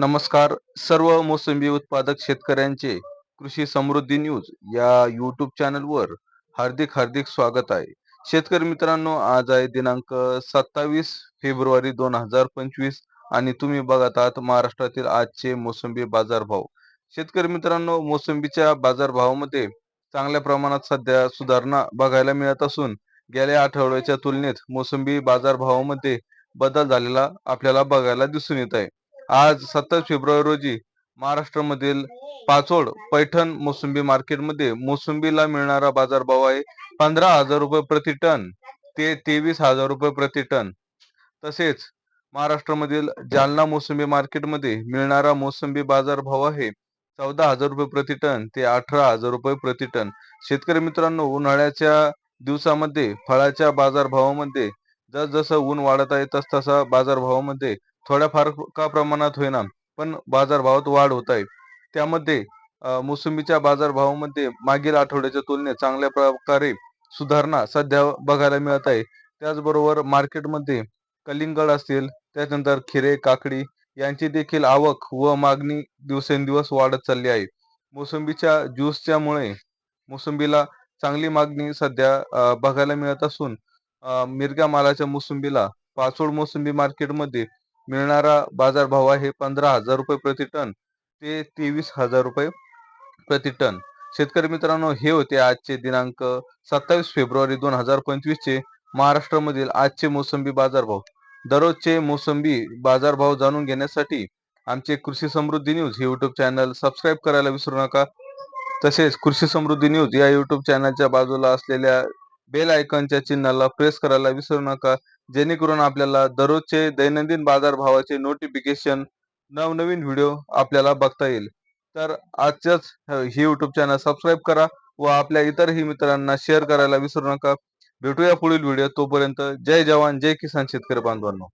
नमस्कार. सर्व मोसंबी उत्पादक शेतकऱ्यांचे कृषी समृद्धी न्यूज या यूट्यूब चॅनलवर हार्दिक हार्दिक स्वागत आहे. शेतकरी मित्रांनो आज आहे दिनांक सत्तावीस फेब्रुवारी दोन हजार पंचवीस आणि तुम्ही बघत आहात महाराष्ट्रातील आजचे मोसंबी बाजारभाव. शेतकरी मित्रांनो मोसंबीच्या बाजारभावामध्ये चांगल्या प्रमाणात सध्या सुधारणा बघायला मिळत असून गेल्या आठवड्याच्या तुलनेत मोसंबी बाजारभावामध्ये बदल झालेला आपल्याला बघायला दिसून येत आहे. आज सत्तावीस फेब्रुवारी रोजी महाराष्ट्रामधील पाचोड पैठण मोसंबी मार्केटमध्ये मोसंबीला मिळणारा बाजारभाव आहे पंधरा हजार रुपये प्रति टन ते तेवीस हजार रुपये प्रति टन. तसेच महाराष्ट्रामधील जालना मोसंबी मार्केटमध्ये मिळणारा मोसंबी बाजारभाव आहे चौदा हजार रुपये प्रति टन ते अठरा हजार रुपये प्रति टन. शेतकरी मित्रांनो उन्हाळ्याच्या दिवसामध्ये फळाच्या बाजारभावामध्ये जसजसं ऊन वाढत आहे तस तसा बाजारभावामध्ये थोड्याफार का प्रमाणात होईना पण बाजारभावात वाढ होत आहे. त्यामध्ये मोसंबीच्या बाजारभावामध्ये मागील आठवड्याच्या तुलनेत चांगल्या प्रकारे सुधारणा सध्या बघायला मिळत आहे. त्याचबरोबर मार्केटमध्ये कलिंगड असतील त्याच्यानंतर खिरे काकडी यांची देखील आवक व मागणी दिवसेंदिवस वाढत चालली आहे. मोसंबीच्या ज्यूसच्या मुळे मोसंबीला चांगली मागणी सध्या बघायला मिळत असून मिरग्या मालाच्या मोसंबीला पाचोड मोसंबी मार्केटमध्ये मिळणारा बाजारभाव आहे पंधरा हजार रुपये प्रति टन. ते तेवीस हजार रुपये प्रति टन. शेतकरी मित्रांनो हे होते आजचे दिनांक सत्तावीस फेब्रुवारी दोन हजार पंचवीस चे महाराष्ट्रामधील आजचे मोसंबी बाजारभाव. दररोजचे मोसंबी बाजारभाव जाणून घेण्यासाठी आमचे कृषी समृद्धी न्यूज हे युट्यूब चॅनल सबस्क्राईब करायला विसरू नका. तसेच कृषी समृद्धी न्यूज या युट्यूब चॅनलच्या बाजूला असलेल्या बेल आयकॉनच्या चिन्हाला प्रेस करायला विसरू नका. जेणेकरून आपल्याला दररोजचे दैनंदिन बाजारभावाचे नोटिफिकेशन नवनवीन व्हिडिओ आपल्याला बघता येईल. तर आजच्याच ही यूट्यूब चॅनल सबस्क्राईब करा व आपल्या इतरही मित्रांना शेअर करायला विसरू नका. भेटूया पुढील व्हिडिओ तोपर्यंत जय जवान जय किसान शेतकरी बांधवांनो.